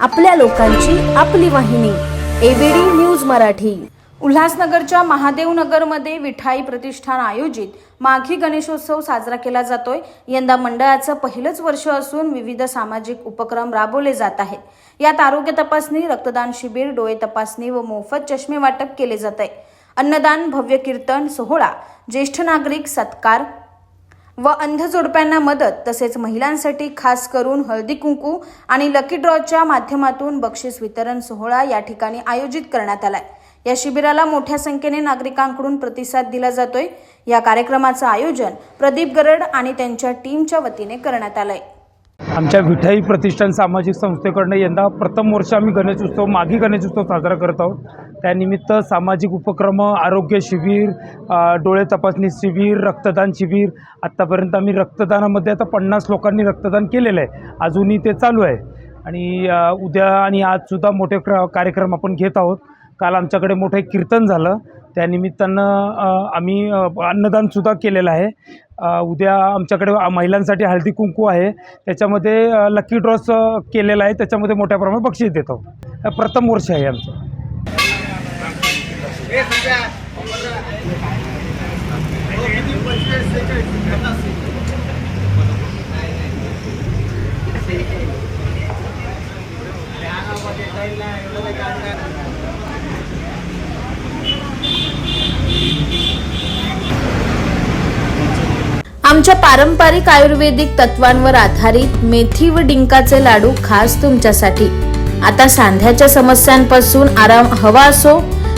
आपल्या लोकांची आपली वाहिनी एबीडी न्यूज मराठी. उल्हासनगरच्या महादेवनगरमध्ये विठाई प्रतिष्ठान आयोजित माघी गणेशोत्सव साजरा केला जातोय. यंदा मंडळाचं पहिलंच वर्ष असून विविध सामाजिक उपक्रम राबवले जात आहेत. यात आरोग्य तपासणी रक्तदान शिबिर डोळे तपासणी व मोफत चष्मे वाटप केले जात आहे. अन्नदान भव्य कीर्तन सोहळा ज्येष्ठ नागरिक सत्कार व अंध जोडप्यांना मदत तसेच महिलांसाठी खास करून हळदी कुंकू आणि लकी ड्रॉच्या माध्यमातून बक्षीस वितरण सोहळा या ठिकाणी आयोजित करण्यात आलाय. या शिबिराला मोठ्या संख्येने नागरिकांकडून प्रतिसाद दिला जातोय. या कार्यक्रमाचं आयोजन प्रदीप गरड आणि त्यांच्या टीमच्या वतीने करण्यात आलंय. आमच्या विठाई प्रतिष्ठान सामाजिक संस्थेकडनं यंदा प्रथम वर्ष आम्ही गणेशोत्सव माघी गणेशोत्सव साजरा करत आहोत. त्यानिमित्त सामाजिक उपक्रम आरोग्य शिबिर डोळे तपासणी शिबिर रक्तदान शिबिर. आत्तापर्यंत आम्ही रक्तदानामध्ये आता पन्नास लोकांनी रक्तदान केलेलं आहे. अजूनही ते चालू आहे. आणि उद्या आणि आजसुद्धा मोठे क्र कार्यक्रम आपण घेत आहोत. काल आमच्याकडे मोठं कीर्तन झालं. त्यानिमित्तानं आम्ही अन्नदानसुद्धा केलेलं आहे. उद्या आमच्याकडे महिलांसाठी हळदी कुंकू आहे. त्याच्यामध्ये लकी ड्रॉस केलेला आहे. त्याच्यामध्ये मोठ्या प्रमाणात बक्षीस देतो. प्रथम वर्ष आहे आमचं. आमच्या पारंपरिक आयुर्वेदिक तत्वांवर आधारित मेथी व डिंकाचे लाडू खास तुमच्यासाठी. आता सांध्याच्या समस्यांपासून आराम हवा असो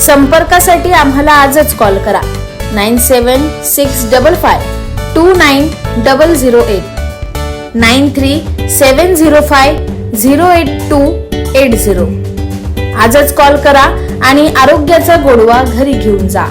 संपर्कासाठी आम्हाला आजच कॉल करा. Nine seven six double five two nine double zero eight. Nine three seven zero five zero eight two eight zero. आजच कॉल करा आणि आरोग्याचा गोडवा घरी घेऊन जा.